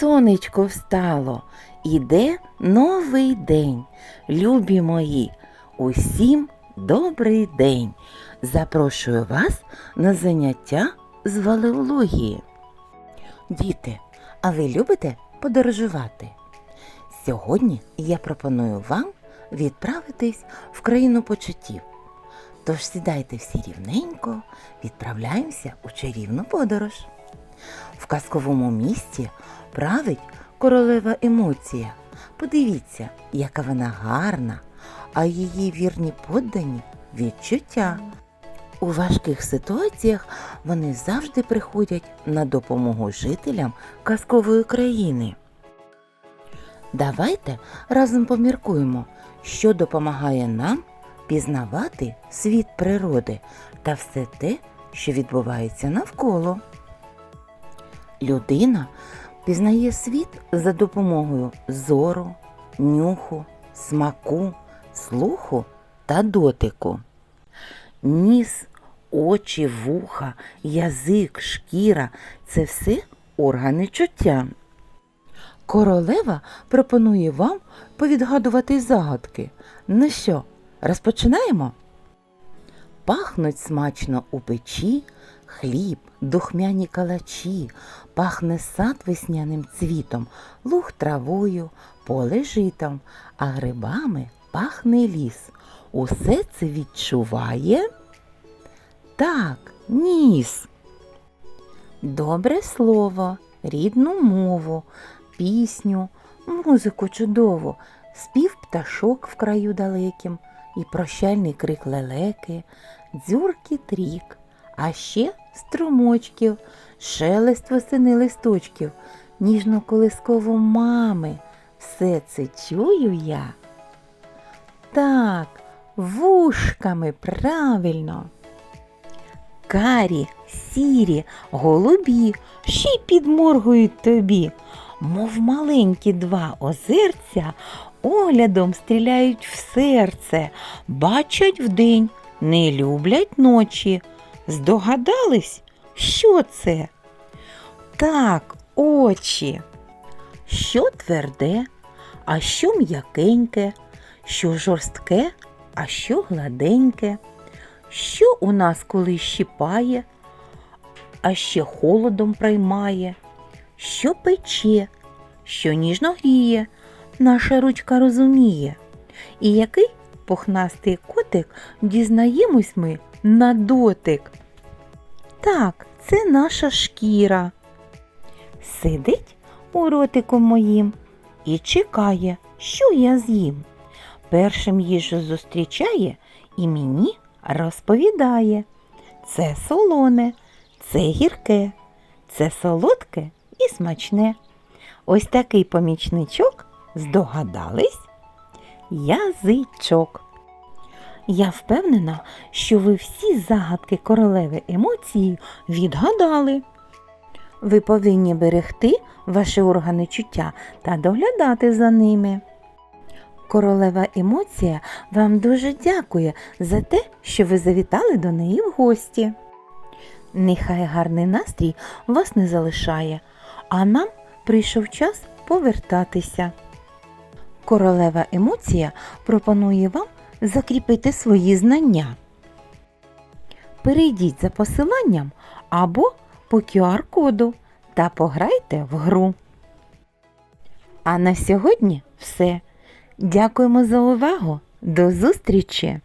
сонечко встало, іде новий день. Любі мої, усім добрий день. Запрошую вас на заняття з валеології. Діти, а ви любите подорожувати? Сьогодні я пропоную вам відправитись в країну почуттів. Тож сідайте всі рівненько, відправляємося у чарівну подорож. В казковому місті править королева емоція. Подивіться, яка вона гарна, а її вірні поддані відчуття. У важких ситуаціях вони завжди приходять на допомогу жителям казкової країни. Давайте разом поміркуємо, що допомагає нам пізнавати світ природи та все те, що відбувається навколо. Людина пізнає світ за допомогою зору, нюху, смаку, слуху та дотику. Ніс, очі, вуха, язик, шкіра це все органи чуття. Королева пропонує вам повідгадувати загадки. Ну що, розпочинаємо? Пахнуть смачно у печі, хліб, духмяні калачі, пахне сад весняним цвітом, луг травою, поле житом, а грибами пахне ліс. Усе це відчуває? Так, ніс. Добре слово, рідну мову, пісню, музику чудову, спів пташок в краю далеким і прощальний крик лелеки, дзюркіт рік, а ще струмочків, шелест восени листочків, ніжну колискову мами. Все це чую я. Так, вушками правильно. Карі, сірі, голубі, ще й підморгують тобі, мов маленькі два озерця, оглядом стріляють в серце, бачать вдень, не люблять ночі. Здогадались, що це? Так, очі. Що тверде, а що м'якеньке, що жорстке, а що гладеньке, що у нас коли щипає, а ще холодом приймає, що пече, що ніжно гріє, наша ручка розуміє. І який пухнастий котик дізнаємось ми на дотик. Так, це наша шкіра. Сидить у ротику моїм і чекає, що я з'їм. Першим їжу зустрічає і мені розповідає. Це солоне, це гірке, це солодке і смачне. Ось такий помічничок здогадались? Язичок. Я впевнена, що ви всі загадки королеви емоції відгадали. Ви повинні берегти ваші органи чуття та доглядати за ними. Королева емоція вам дуже дякує за те, що ви завітали до неї в гості. Нехай гарний настрій вас не залишає, а нам прийшов час повертатися. Королева емоція пропонує вам закріпити свої знання. Перейдіть за посиланням або по QR-коду та пограйте в гру. А на сьогодні все. Дякуємо за увагу. До зустрічі!